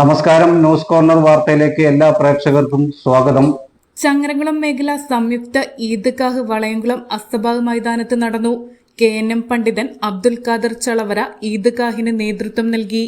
നമസ്കാരം. News corner വാർത്തയിലേക്ക് എല്ലാ പ്രേക്ഷകർക്കും സ്വാഗതം. ചങ്ങരംകുളം മേഖല സംയുക്ത ഈദ്ഗാഹ് വളയംകുളം അസ്തബാഗ് മൈതാനത്ത് നടന്നു. കെ എൻ എം പണ്ഡിതൻ അബ്ദുൽ ഖാദർ ചളവര ഈദ്ഗാഹിന് നേതൃത്വം നൽകി.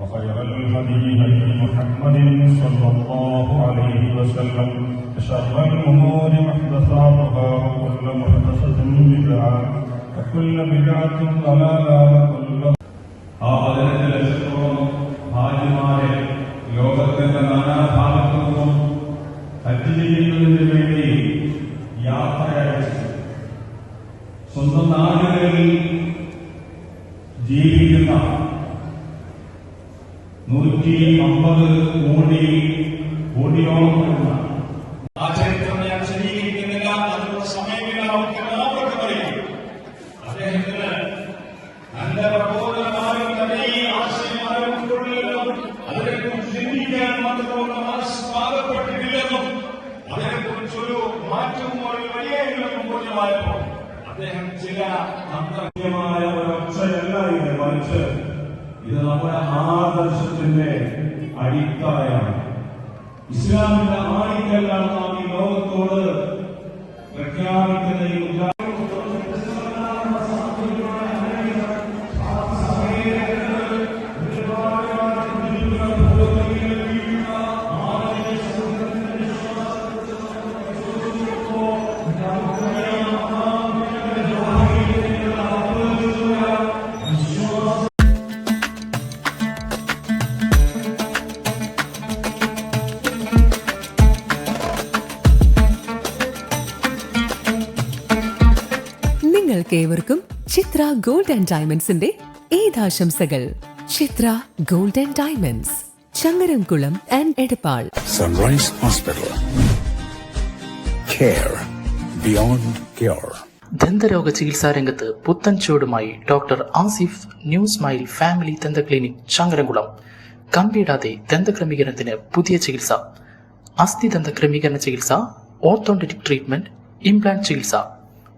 وخير الهدي هدي محمد صلى الله عليه وسلم وشر الأمور محدثاتها وكل محدثة بدعة وكل بدعة ضلالة وكل ആ പതിനെട്ട് ലക്ഷത്തോളം ഹാജിമാരെ ലോകത്തിന്റെ നാനാഭാഗത്തു നിന്നും ഹജ്ജ് ചെയ്യുന്നതിന് വേണ്ടി യാത്രയച്ചു സ്വന്തം നാടുകളിൽ ജീവിക്കുന്ന നൂറ്റി അമ്പത് കോടി കോടിയോളം വരുന്ന ഞാൻ മാറ്റവും ഒരു അദ്ദേഹം ചില കൃത്യമായ ഇത് മറിച്ച് ഇത് നമ്മുടെ ആദർശത്തിന്റെ അടിത്തറയാണ്. ഇസ്ലാമിന്റെ ആണിക്കല്ലാണ് നാം ഈ ലോകത്തോട് പ്രഖ്യാപിക്കുന്ന ഈ നിങ്ങൾക്കേവർക്കും ചിത്ര ഗോൾഡ് ആൻഡ് ഡയമണ്ട്സിന്റെ ഏതാശംസകൾ. Chitra gold and diamonds Changaramkulam and Edappal. Sunrise hospital beyond care ദന്തരോഗ ചികിത്സാ രംഗത്ത് പുത്തൻ ചുവടുമായി doctor Asif new smile family ദന്ത ക്ലിനിക് ചങ്ങരംകുളം. കമ്പിയിടാതെ ദന്തക്രമീകരണത്തിന് പുതിയ ചികിത്സ. അസ്ഥി ദന്ത ക്രമീകരണ ചികിത്സ ഓർത്തോണ്ടിക് ട്രീറ്റ്മെന്റ് ഇംപ്ലാന്റ് ചികിത്സ.